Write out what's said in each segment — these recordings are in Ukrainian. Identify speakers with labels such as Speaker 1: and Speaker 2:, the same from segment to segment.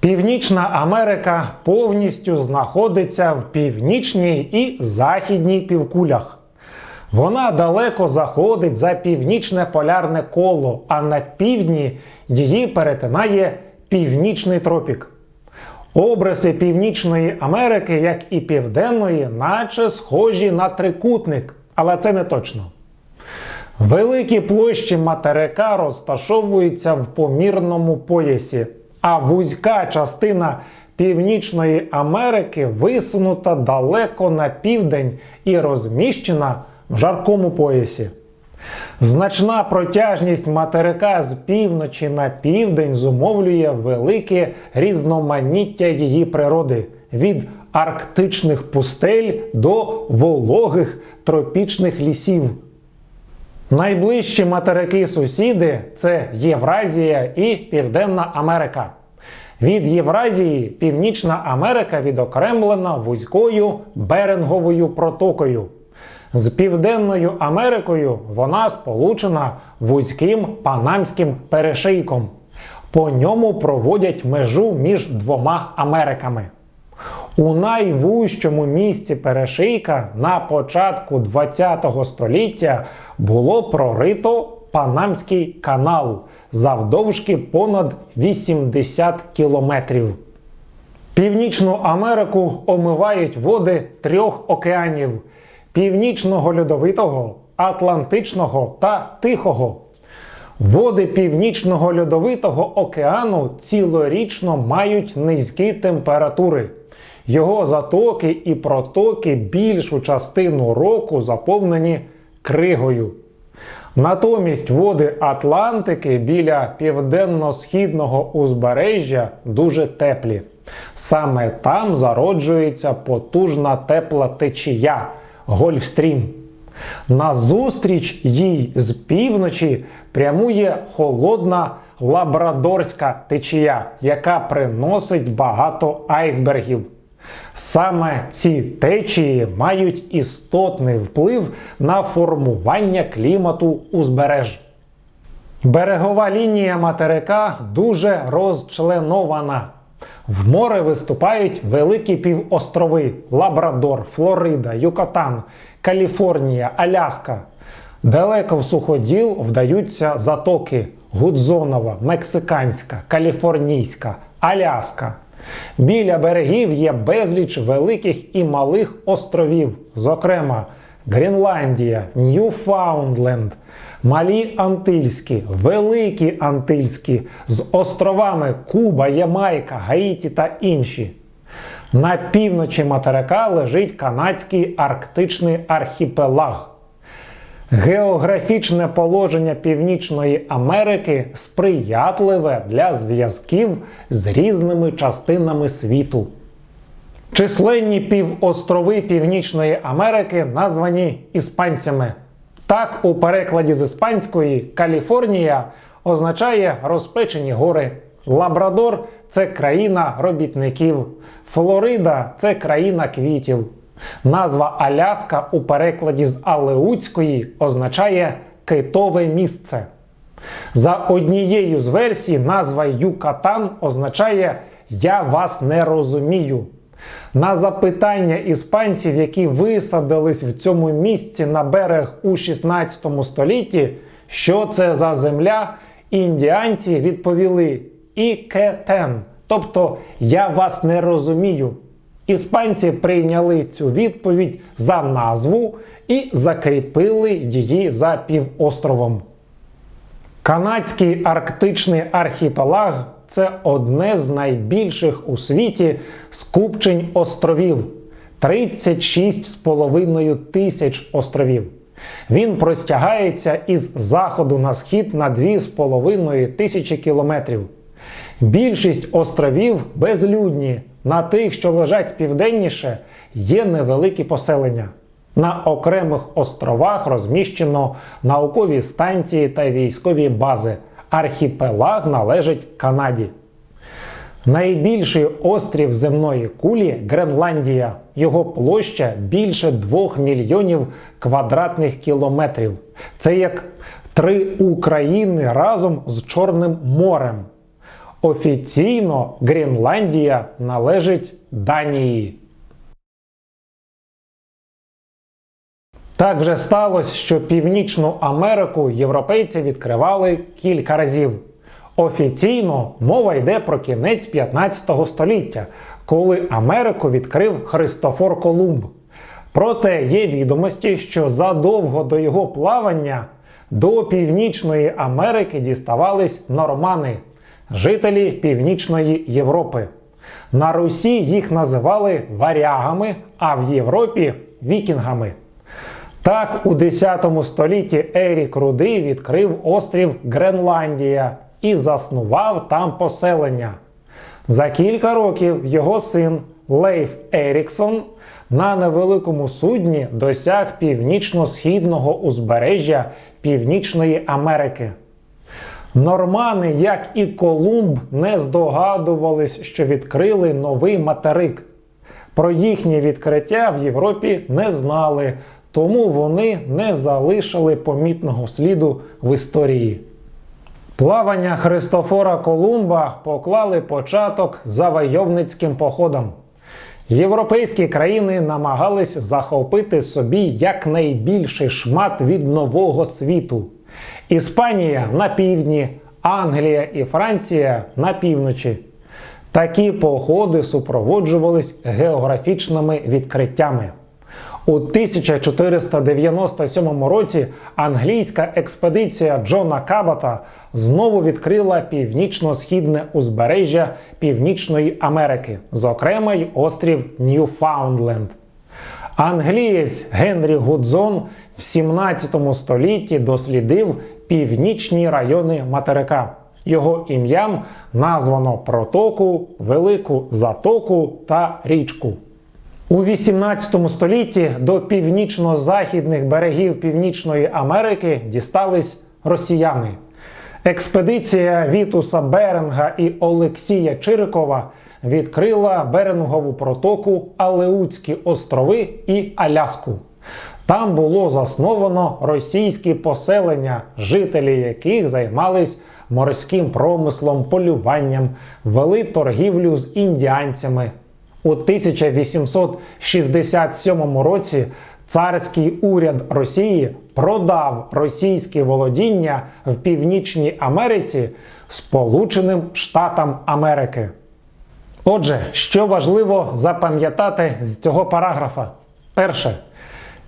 Speaker 1: Північна Америка повністю знаходиться в північній і західній півкулях. Вона далеко заходить за північне полярне коло, а на півдні її перетинає північний тропік. Обриси Північної Америки, як і Південної, наче схожі на трикутник, але це не точно. Великі площі материка розташовуються в помірному поясі, а вузька частина Північної Америки висунута далеко на південь і розміщена в жаркому поясі. Значна протяжність материка з півночі на південь зумовлює велике різноманіття її природи від арктичних пустель до вологих тропічних лісів. Найближчі материки-сусіди це Євразія і Південна Америка. Від Євразії Північна Америка відокремлена вузькою Беринговою протокою. З Південною Америкою вона сполучена вузьким Панамським перешийком. По ньому проводять межу між двома Америками. У найвужчому місці перешийка на початку ХХ століття було прорито Панамський канал завдовжки понад 80 кілометрів. Північну Америку омивають води трьох океанів: Північного льодовитого, Атлантичного та Тихого. Води Північного льодовитого океану цілорічно мають низькі температури. Його затоки і протоки більшу частину року заповнені кригою. Натомість води Атлантики біля південно-східного узбережжя дуже теплі. Саме там зароджується потужна тепла течія Гольфстрім. Назустріч їй з півночі прямує холодна лабрадорська течія, яка приносить багато айсбергів. Саме ці течії мають істотний вплив на формування клімату узбереж. Берегова лінія материка дуже розчленована. В море виступають великі півострови Лабрадор, Флорида, Юкатан, Каліфорнія, Аляска. Далеко в суходіл вдаються затоки Гудзонова, Мексиканська, Каліфорнійська, Аляска. Біля берегів є безліч великих і малих островів, зокрема Гренландія, Ньюфаундленд, Малі Антильські, Великі Антильські з островами Куба, Ямайка, Гаїті та інші. На півночі материка лежить канадський арктичний архіпелаг. Географічне положення Північної Америки сприятливе для зв'язків з різними частинами світу. Численні півострови Північної Америки названі іспанцями. Так, у перекладі з іспанської Каліфорнія означає розпечені гори. Лабрадор це країна робітників. Флорида це країна квітів. Назва Аляска у перекладі з алеутської означає китове місце. За однією з версій, назва Юкатан означає Я вас не розумію. На запитання іспанців, які висадились в цьому місці на берег у 16 столітті, що це за земля, індіанці відповіли Ікетен, тобто Я вас не розумію. Іспанці прийняли цю відповідь за назву і закріпили її за півостровом. Канадський арктичний архіпелаг це одне з найбільших у світі скупчень островів 36,5 тисяч островів. Він простягається із заходу на схід на 2,5 тисячі кілометрів. Більшість островів безлюдні. На тих, що лежать південніше, є невеликі поселення. На окремих островах розміщено наукові станції та військові бази. Архіпелаг належить Канаді. Найбільший острів земної кулі Гренландія. Його площа більше 2 мільйонів квадратних кілометрів. Це як три України разом з Чорним морем. Офіційно Гренландія належить Данії. Так вже сталося, що Північну Америку європейці відкривали кілька разів. Офіційно мова йде про кінець 15 століття, коли Америку відкрив Христофор Колумб. Проте є відомості, що задовго до його плавання до Північної Америки діставались нормани, жителі Північної Європи. На Русі їх називали варягами, а в Європі вікінгами. Так, у 10 столітті Ерік Рудий відкрив острів Гренландія і заснував там поселення. За кілька років його син Лейф Еріксон на невеликому судні досяг північно-східного узбережжя Північної Америки. Нормани, як і Колумб, не здогадувались, що відкрили новий материк. Про їхнє відкриття в Європі не знали, тому вони не залишили помітного сліду в історії. Плавання Христофора Колумба поклали початок завойовницьким походам. Європейські країни намагались захопити собі якнайбільший шмат від нового світу. Іспанія на півдні, Англія і Франція на півночі. Такі походи супроводжувались географічними відкриттями. У 1497 році англійська експедиція Джона Кабота знову відкрила північно-східне узбережжя Північної Америки, зокрема й острів Ньюфаундленд. Англієць Генрі Гудзон в 17 столітті дослідив північні райони материка. Його ім'ям названо протоку, велику затоку та річку. У 18 столітті до північно-західних берегів Північної Америки дістались росіяни. Експедиція Вітуса Беринга і Олексія Чирикова відкрила Берингову протоку, Алеутські острови і Аляску. Там було засновано російські поселення, жителі яких займались морським промислом, полюванням, вели торгівлю з індіанцями. У 1867 році царський уряд Росії продав російські володіння в Північній Америці Сполученим Штатам Америки. Отже, що важливо запам'ятати з цього параграфа? Перше.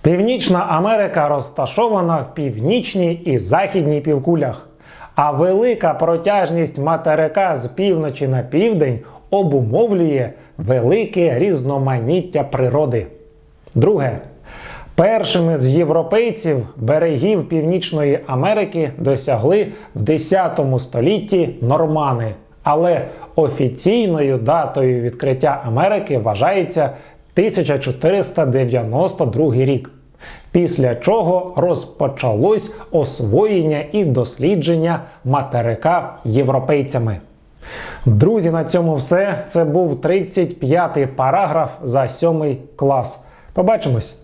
Speaker 1: Північна Америка розташована в північній і західній півкулях, а велика протяжність материка з півночі на південь обумовлює велике різноманіття природи. Друге. Першими з європейців берегів Північної Америки досягли в 10 столітті нормани, але офіційною датою відкриття Америки вважається 1492 рік. Після чого розпочалось освоєння і дослідження материка європейцями. Друзі, на цьому все. Це був 35-й параграф за 7 клас. Побачимось!